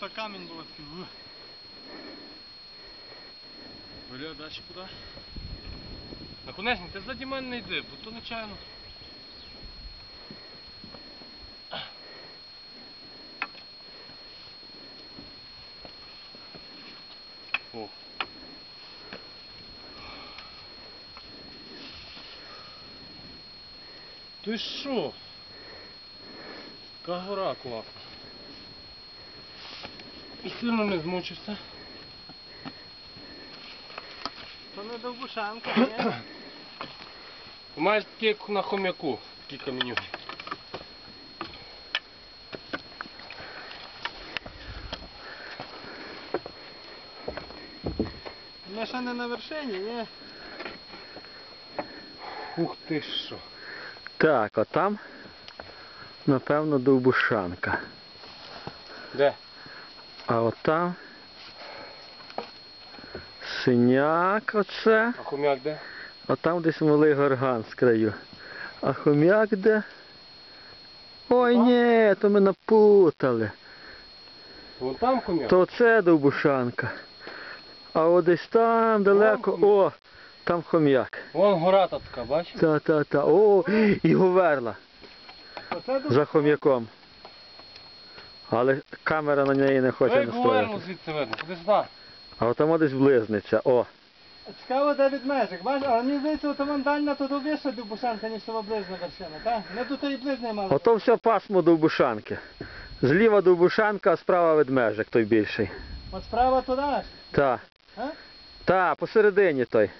то камінь було такий. ух. Бля, далі куди? Наконечник, ти ззаді мене не йди, бо то нечайно. О. Ти що? Яка гора класна. І сильно не змучишся. То не довбушанка, ні? Маєш такі, як на хом'яку, такі каменюги. Ми ще не на вершині, ні? Ух ти що. Так, а там, напевно, довбушанка. Де? А от там синяк оце, А хом'як де? а там десь малий горган з краю. А хом'як де? Ой ні, то ми напутали. Вон там хом'як? То це довбушанка. А от десь там далеко, о, там хом'як. Вон гора та така, бачиш? Та-та-та. О, і говерла за хом'яком. Але камера на неї не хоче настояти. звідси видно, куди сюди. А там десь близниться. О, Цікаво, де від межик. Бачиш, але мені здається, от вон дальня то довіша довбушанка, ніж того ближна вершина, так? Ми до тої ближньої мали. ото все пасмо довбушанки. Зліва довбушанка, а справа ведмежик той більший. От справа туди аж. Та. А? Та, посередині той.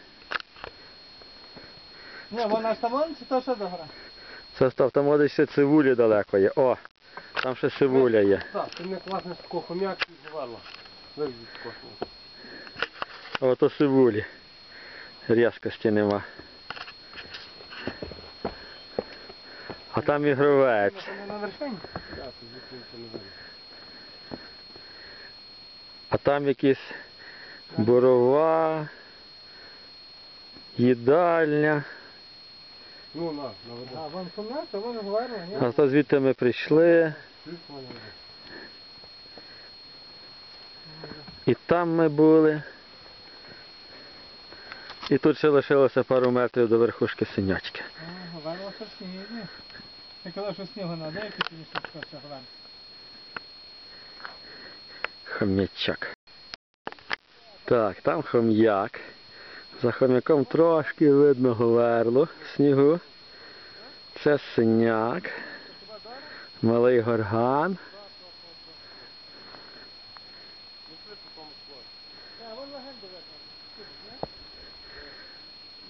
Ні, вона ж там вон, чи то що до гора? Це став, там десь ще цивулі далеко є. О, там ще цивуля є. Так, ти не класний з такого хом'як і зверла. Вивзіть космос. Ото цивулі. Різкості нема. А там ігровець. Це. А там якісь борова, їдальня. Ну, на, наведи. А, вон кімната, то говорила, ні? А то звідти ми прийшли. І там ми були. І тут ще лишилося пару метрів до верхушки синячки. А, говорила, що сніг, ні? Я казав, що снігу на деякі, тобі що таке все говорила. Хом'ячок. Так, там хом'як. За хом'яком трошки видно говерло снігу. Це синяк. Малий горган.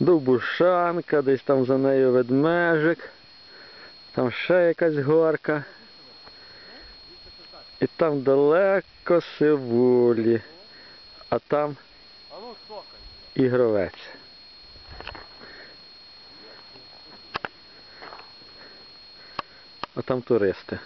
Довбушанка, десь там за нею ведмежик. Там ще якась горка. І там далеко сивулі. А там. Ігровець. А там туристи.